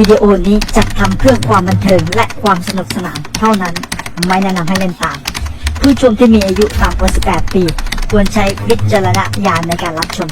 วิดีโอนี้จัดทำเพื่อความบันเทิงและความสนุกสนานเท่านั้น ไม่แนะนำให้เล่นตาม ผู้ชมที่มีอายุต่ำกว่า 18 ปี ควรใช้วิจารณญาณในการรับชม